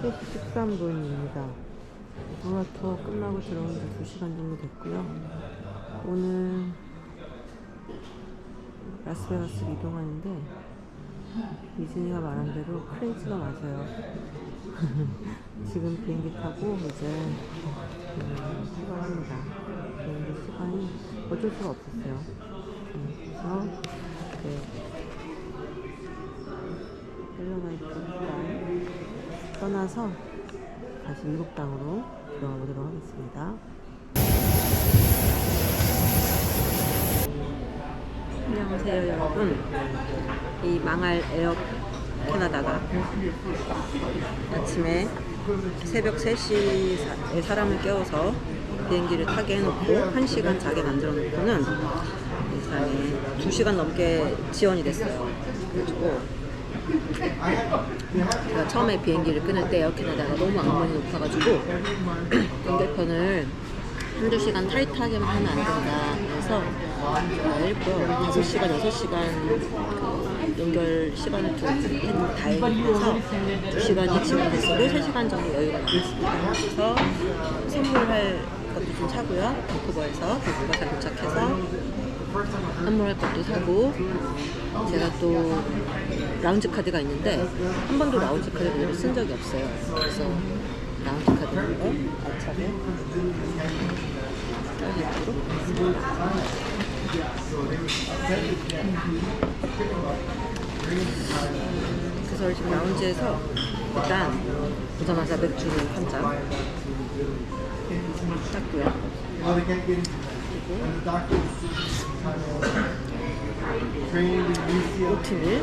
3시 13분입니다. 문화 투어 끝나고 들어온 지 2시간 정도 됐고요. 오늘 라스베가스로 이동하는데 이진이가 말한 대로 크레이지가 맞아요. 지금 비행기 타고 이제 음, 출발합니다. 비행기 시간이 어쩔 수가 없었어요. 음, 그래서 네. 헬로마이트 시간 떠나서 다시 미국 땅으로 들어가 보도록 하겠습니다. 안녕하세요 여러분 이 망할 에어 캐나다가 아침에 새벽 3시에 사람을 깨워서 비행기를 타게 해놓고 1시간 자게 만들어 놓고는 세상에 2시간 넘게 지연이 됐어요 그래가지고 제가 처음에 비행기를 끊을 때 에어 캐나다가 너무 악몽이 높아가지고 연결편을 한두 시간 타이트하게만 하면 안 된다. 그래서 제가 일부러 5시간, 6시간 그 연결 시간을 좀 다행이라서 2시간이 지연됐어도 3시간 정도 여유가 남았습니다. 그래서 선물할 것도 좀 사고요. 밴쿠버에서 밴쿠버 잘 도착해서 선물할 것도 사고 제가 또 라운지 카드가 있는데 한 번도 라운지 카드를 쓴 적이 없어요. 그래서 라운지 카드로 알차게 그래서 지금 라운지에서 일단 오자마자 맥주를 한잔 샀고요. 오트밀,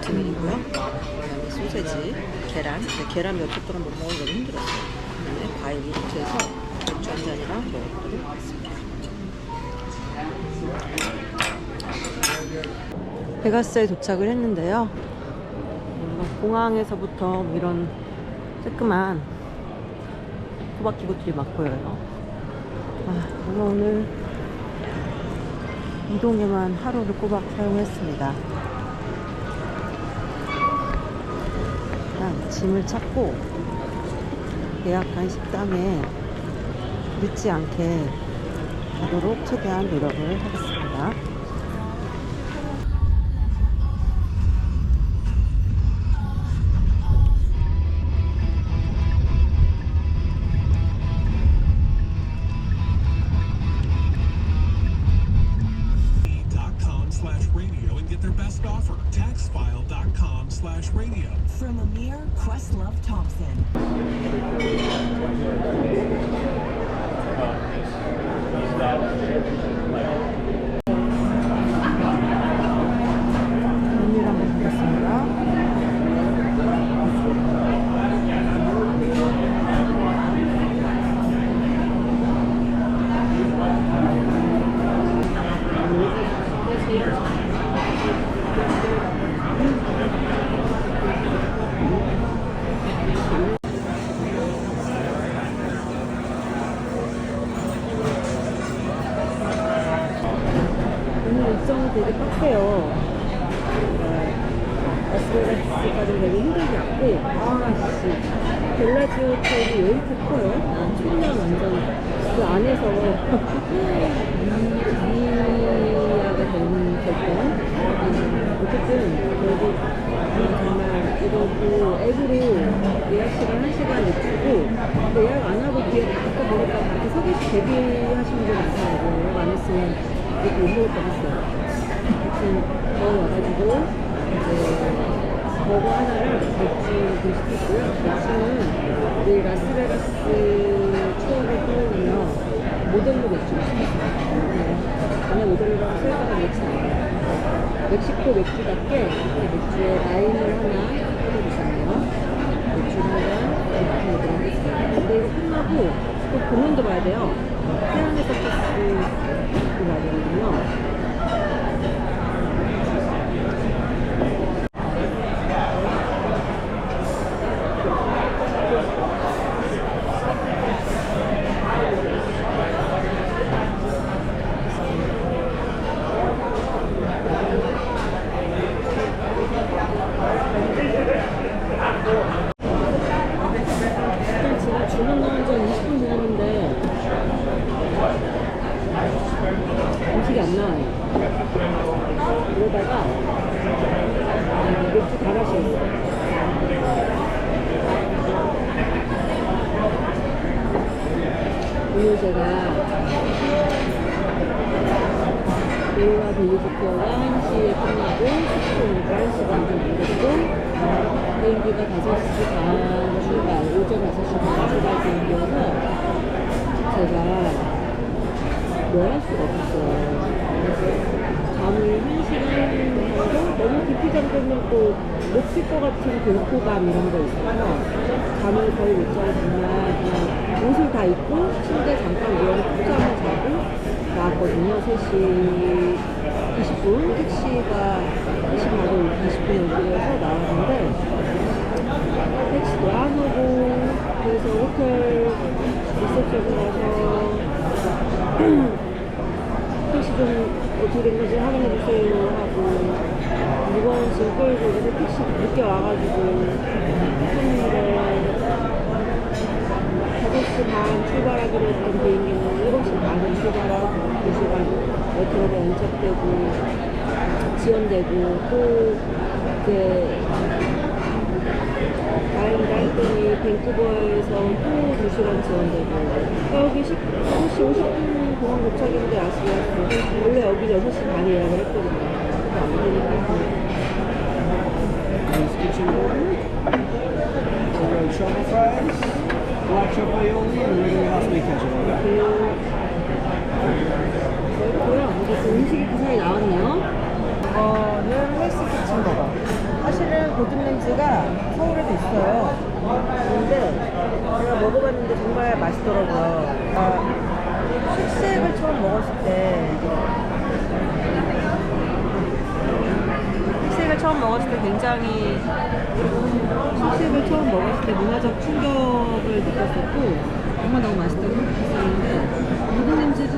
오트밀이고요. 그다음에 소세지, 계란. 계란 몇개 동안 못 너무 힘들었어요. 그다음에 과일 이렇게해서 맥주 한 잔이랑 하겠습니다. 베가스에 도착을 했는데요. 공항에서부터 이런 쬐끄만 호박 기구들이 막 보여요. 아, 오늘 이동에만 하루를 꼬박 사용했습니다. 그냥 짐을 찾고 예약한 식당에 늦지 않게 가도록 최대한 노력을 하겠습니다. 일정이 되게 빡세요. 에스베라스까지 되게 힘들지 않고, 아씨, 벨라지 호텔이 왜 이렇게 커요? 아, 천년 완전 그 안에서 미야가 되는 결정. 음, 어쨌든 여기 정말 이러고 앱으로 예약 시간 한 시간 늦추고 또 예약 안 하고 뒤에 바꿔 보니까 밖에 서 계시 대기하시는 분들 많더라고요. 예약 안 했으면 이렇게 못 먹을 뻔했어요. 저 와가지고 이제 버거 하나랑 맥주를 시켰고요. 맥주는 우리 라스베가스 추억을 떠오르며 모델로 맥주를 시켰어요. 네. 안에 모델로랑 설명을 맥주 나와요. 멕시코 맥주답게 이렇게 맥주에 라임을 하나 뿌려주셨네요. 맥주 한잔 이렇게 먹도록 하겠습니다. 근데 이거 끝나고 또 공연도 봐야 돼요. 태양의 서커스도 봐야 되거든요. 있다가 맥주 다라시 있어요. 오늘 제가 일과 비유지표가 1시에 끝나고 숙소니까 1시간 정도 됐고 비행기가 5시 반 출발, 오전 5시 반 출발 비행기여서 제가 뭐 할 수가 없어요. 잠들면 또못쉴것 같은 공포감 이런 거 있어서 잠을 거의 못 자고 정말 그냥 옷을 다 입고 침대 잠깐 누워서 푹잠을 자고 나왔거든요. 3시 20분 택시가 3시 바로 20분에 오기로해서 나왔는데 택시도 안 오고 그래서 호텔 리셉션에 가서 택시 좀 어떻게 된 건지 확인해 주세요 하고 무거운 짐 끌고 그래서 택시 늦게 와가지고 손님들 5시 반 출발하기로 했던 비행기는 7시 반에 출발하고 2시간 메트로가 연착되고 지연되고 또 이제 다행이다 했더니 밴쿠버에서 또 2시간 지연되고 여기 10, 6시 50분 공항 도착인데 아시아스 원래 여기 6시 반에 예약을 했거든요. 안 되니까 Nice kitchen order. Oreo truffle fries, black truffle aioli, and regular house meat ketchup. 그렇고요 이제 음식이 그 사이 나왔네요 이거는 헬스 키친 버거 사실은 고든렌즈가 서울에도 있어요 근데 제가 먹어봤는데 정말 맛있더라고요 아, 식색을 처음 먹었을 때 처음 먹었을 때 굉장히 식색을 처음 먹었을 때 문화적 충격을 느꼈었고 정말 너무 맛있다고 생각했었는데 고든렌즈도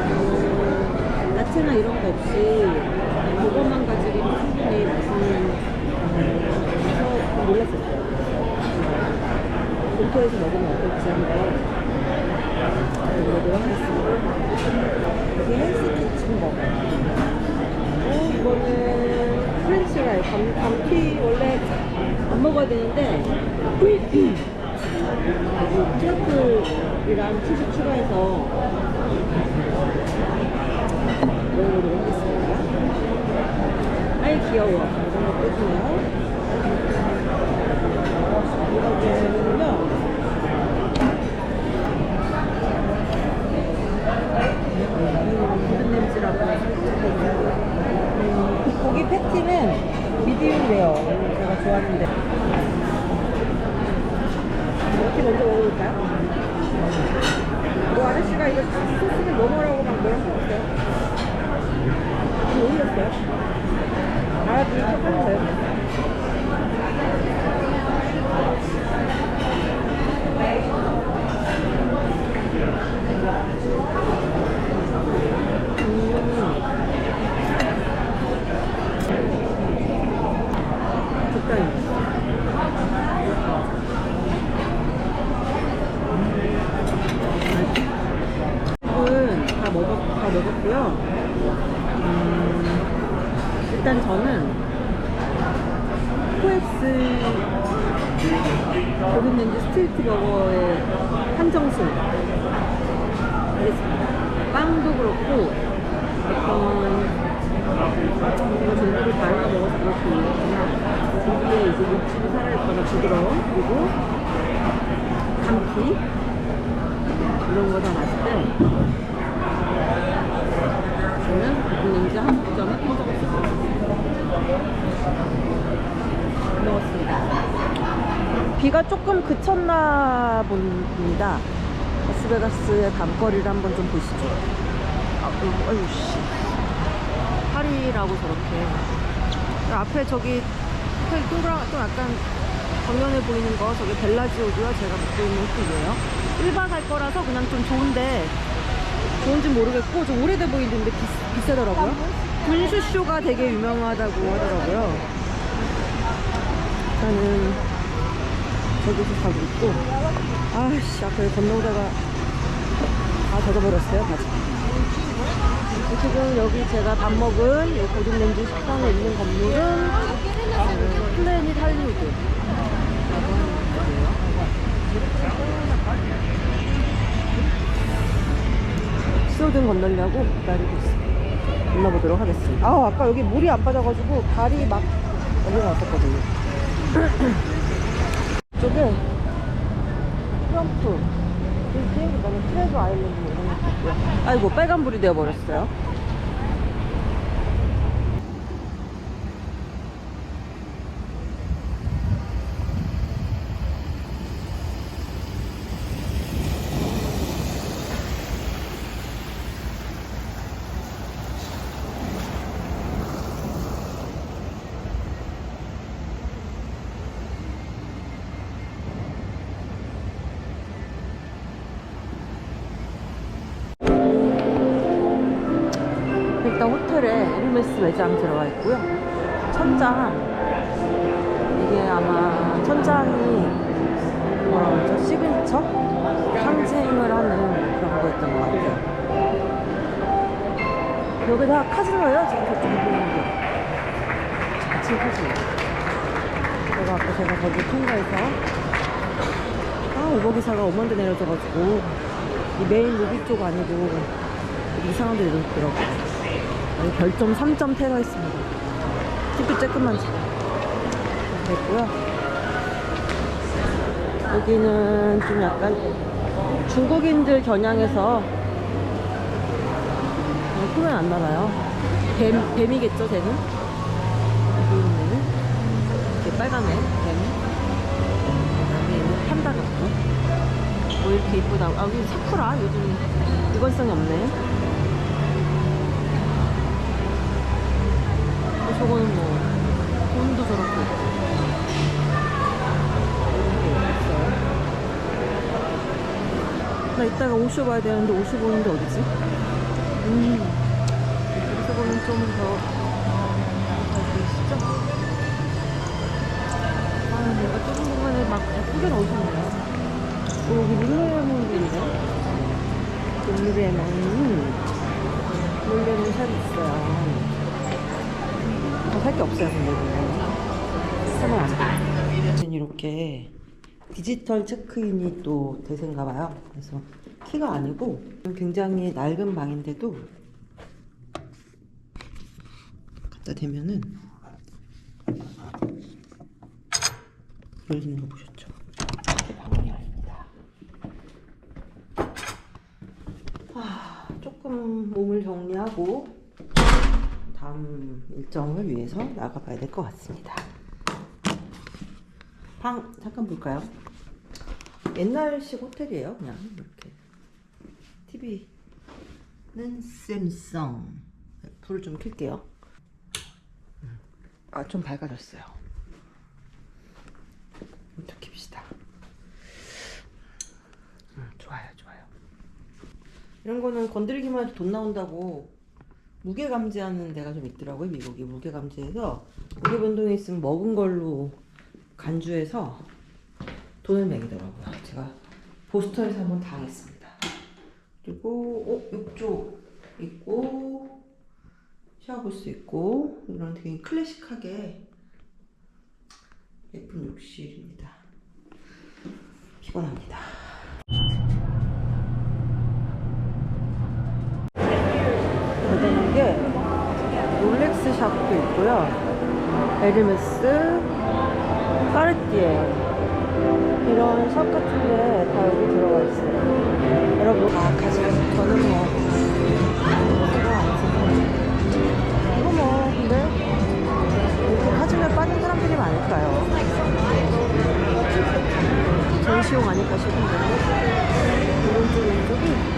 어, 야채나 이런 거 없이 그것만 가지고 충분히 맛있는 그래서 좀 놀랐었어요. 본토에서 먹으면 어떨지 한번 먹어보도록 하겠습니다. 이게 헬스 키친 버거. 어, 이거는 프렌치라이, 감, 감튀 원래 안 먹어야 되는데 트러플이랑 치즈 추가해서 먹어보도록 하겠습니다. 아이 귀여워. 이런 거 뜯으면 이거는요. 무슨 냄새라고 음, 고기 패티는 미디움 레어 제가 좋아하는데 이렇게 먼저 먹어볼까요? 뭐 아저씨가 이거 소스를 넘어라고 막 뭐라 하셨어요? 이거 올렸어요? 알아들은 척 하는 거예요? 음. 적당히. 밥은 다 먹었, 다 먹었고요. 음, 일단 저는 코엑스 고든렌즈 스트리트 버거의 한정수 하겠습니다. 빵도 그렇고 어떤 제가 전부를 다르게 먹어서 그렇게 얘기했지만 고기에 이제 육즙이 살아있거나 부드러움 그리고 감기 이런 거 다 맛있을 때 저는 고든렌즈 한국 점에 평정했습니다 먹었습니다 비가 조금 그쳤나 봅니다. 라스베가스의 밤거리를 한번 좀 보시죠. 아, 어, 어휴 씨. 파리라고 저렇게. 앞에 저기 호텔 동그랑 좀 약간 정면에 보이는 거 저게 벨라지오고요 제가 묵고 있는 호텔이에요. 1박 할 거라서 그냥 좀 좋은데 좋은지 모르겠고 좀 오래돼 보이는데 비, 비싸더라고요. 분수쇼가 되게 유명하다고 하더라고요. 일단 은 저기서 가고 있고 아씨 앞에 건너오다가 다 젖어버렸어요 바지 지금 여기 제가 밥 먹은 이 고든렌즈 식당에 있는 건물은 어, 플래닛 할리우드 강등 건너려고 기다리고 있어요. 건너보도록 하겠습니다. 아, 아까 여기 물이 안 빠져가지고 발이 막 여기 나왔었거든요. 이쪽에 트럼프, 빌딩, 그 다음에 트레저 아일랜드 뭐 이런 것도 있고요. 아이고, 빨간불이 되어버렸어요. 일단 호텔에 에르메스 매장 들어가 있고요. 천장 이게 아마 천장이 뭐라 그러죠? 시그니처 상징을 하는 그런 거였던 것 같아요. 여기 다 카지노예요. 지금 저쪽에 보이는 게. 자체 카지노. 아까 제가 거기 통과해서 아 오버 기사가 엄한데 내려져가지고 이 메인 로비 쪽 아니고 이상한 데 내려있더라고요. 별점 3점 테러 있습니다. 팁도 쬐끔만 차. 됐고요. 여기는 좀 약간 중국인들 겨냥해서 어, 소면 안 나나요? 뱀, 뱀이겠죠, 쟤는? 있는 이렇게 빨간애, 뱀. 여기 있는 판다 같고. 뭐 이렇게 이쁘다. 아, 여기 사쿠라? 요즘 일관성이 없네. 저거는 뭐 돈도 저렇고 이런 게 있어요. 나 이따가 옷쇼 봐야 되는데 옷쇼 보는데 어디지? 음 보면 좀더? 아 뭔가 좁은 공간에 막 예쁘게 넣으셨네요 오, 여기 룰루레몬인데 룰루레몬 룰루레몬 샵 있어요 더 살게 없어요, 근데 이거. 사면 안 돼. 이렇게 디지털 체크인이 또 대세인가 봐요. 그래서 키가 아니고 굉장히 낡은 방인데도 갖다 대면은 열리는 거 보셨죠? 아, 조금 몸을 정리하고 일정을 위해서 나가봐야 될 것 같습니다. 방 잠깐 볼까요? 옛날식 호텔이에요, 그냥 이렇게. TV는 샘성. 네, 불을 좀 켤게요. 아, 좀 밝아졌어요. 더 킵시다. 음, 좋아요, 좋아요. 이런 거는 건드리기만 해도 돈 나온다고 무게 감지하는 데가 좀 있더라고요 미국이. 무게 감지해서 무게 변동이 있으면 먹은 걸로 간주해서 돈을 매기더라고요. 제가 보스턴에서 한번 당했습니다. 그리고 어 욕조 있고 샤워 볼수 있고 이런 되게 클래식하게 예쁜 욕실입니다. 피곤합니다 되는 게 샵도 있고요. 에르메스, 까르띠에 이런 샵 같은 게 다 여기 들어가 있어요. 여러분, 아, 가지고 저는 뭐 쓰고 이거 뭐 근데 이렇게 카지노에 빠진 사람들이 많을까요? 전시용 아닐까 싶은데 오른쪽 왼쪽이